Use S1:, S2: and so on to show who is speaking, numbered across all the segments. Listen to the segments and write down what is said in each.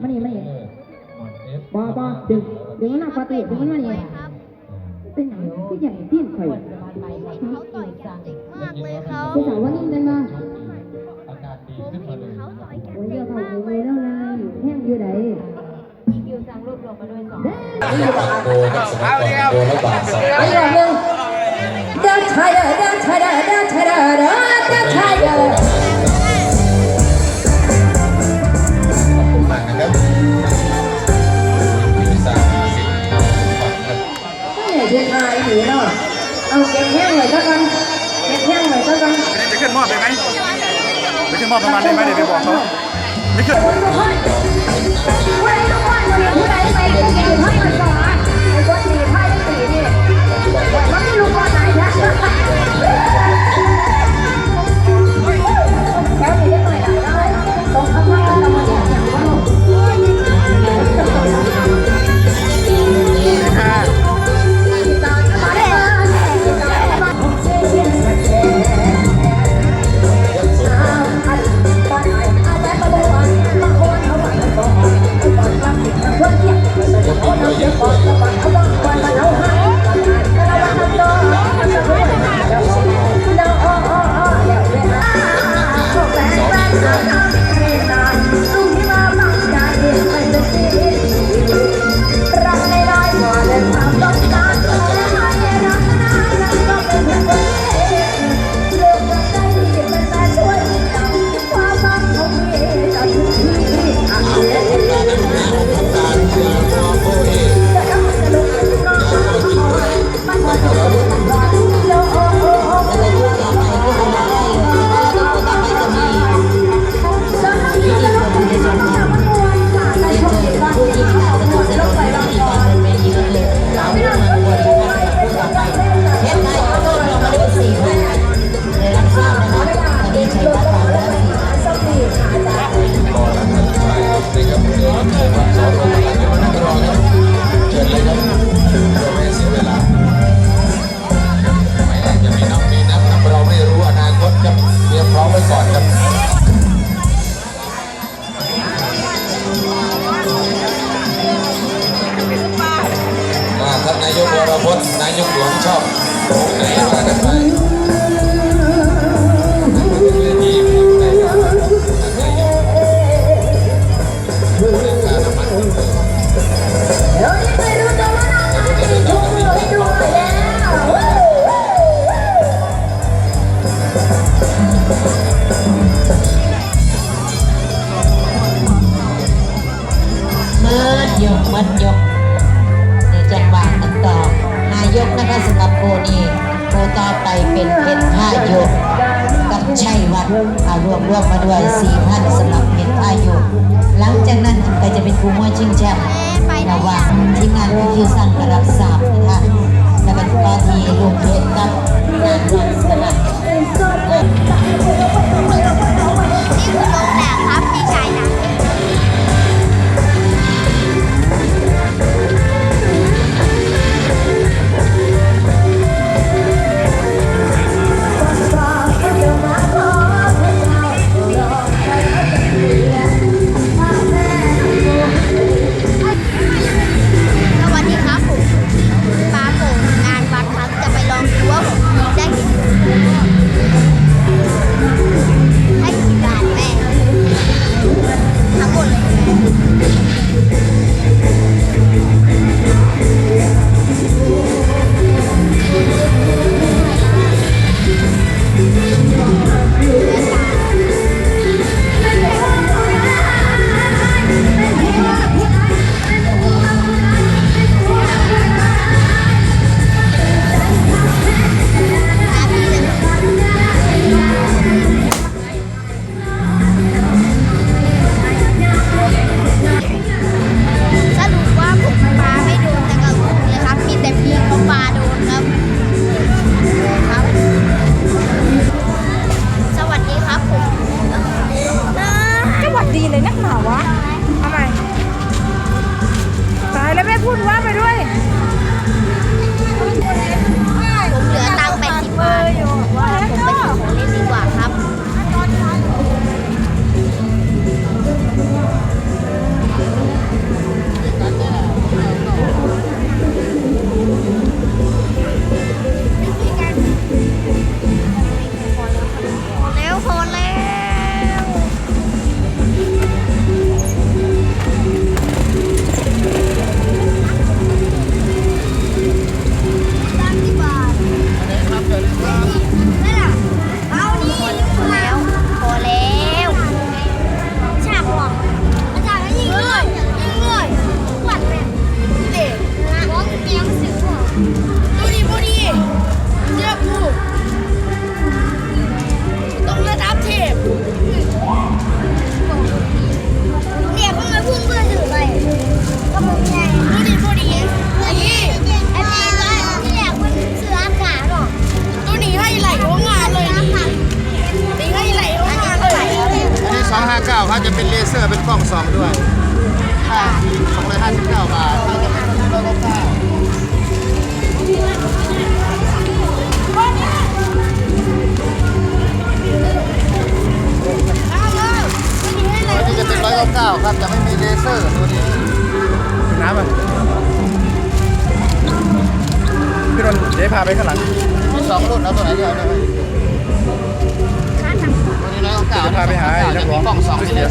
S1: มานี่มานี่บอบอดึงดึงมัน้าปฏิดึงมันมานี่เป็นหยังพี่ใหญ่ดิ้นข่อย
S2: เขาต่อยกันจ๋งมากเลยเขา
S1: พี่สาวว่านี่เป็นมา
S3: อากาศดีขึ้นมาเลย
S2: เขาต่อยกัน
S1: เจ๋งมากเลยแล้วนะแห้งอยู่ไหน
S3: อยู่สั่งรวบรวมมาด้วย
S1: สองโดนสมัยก่อนโดนแล้วบาดสองเดินชายเดินชายเดิน
S3: ชา
S1: ยเดินชายเดิน ไว้ซะกัน
S4: ไปขึ้นมอบได้ไหมไปขึ้นมอบประมาณได้ไหมเดี๋ยวไปบอกเขาไม่ขึ้น
S1: คนทุกคนผู้ใคนคนผู้ใดไปผู้ใดให้มาสอนไอ้คนดีไพ่สีนี่มันไม่รู้ว่าไหนนะ ท่านนาย
S3: กวรพจน์นายกหลวงชอบไหนว่ากันไป เป็
S5: นเพชรท่ายกกับชัยวัฒน์อ่ารวมรวมมาด้วยสี่พันสำหรับเพชรท่ายกหลังจากนั้นก็จะเป็นครูมวยชิงแชมป์ระหว่างทีมงานวิคิวสั่งกรับสามนะคะแล้วก็ต่อที่ลุงเพชรกับนางรัตนา
S2: นี่คือลงแหลกครับพี่ชายนะ องด้วยค่าสองร้อยห้าสิบเก้าบาทถ้าจะเป็นร้อยเก้าเก้าตัวนี้จะเป็นร้อยเก้าเก้าครับ จะไม่มีเลเซอร์ตัวนี้น้ำอะพี่นนท์เดี๋ยวพาไปข้างหลังมีสองรุ่นเอาตัวไหนเดียวได้
S4: พาไปหาไอ้นักร้อง
S2: ชื่อเนี่ย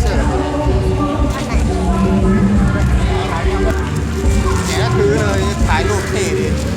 S2: ถือเลยถ่ายรูปเท่ดิ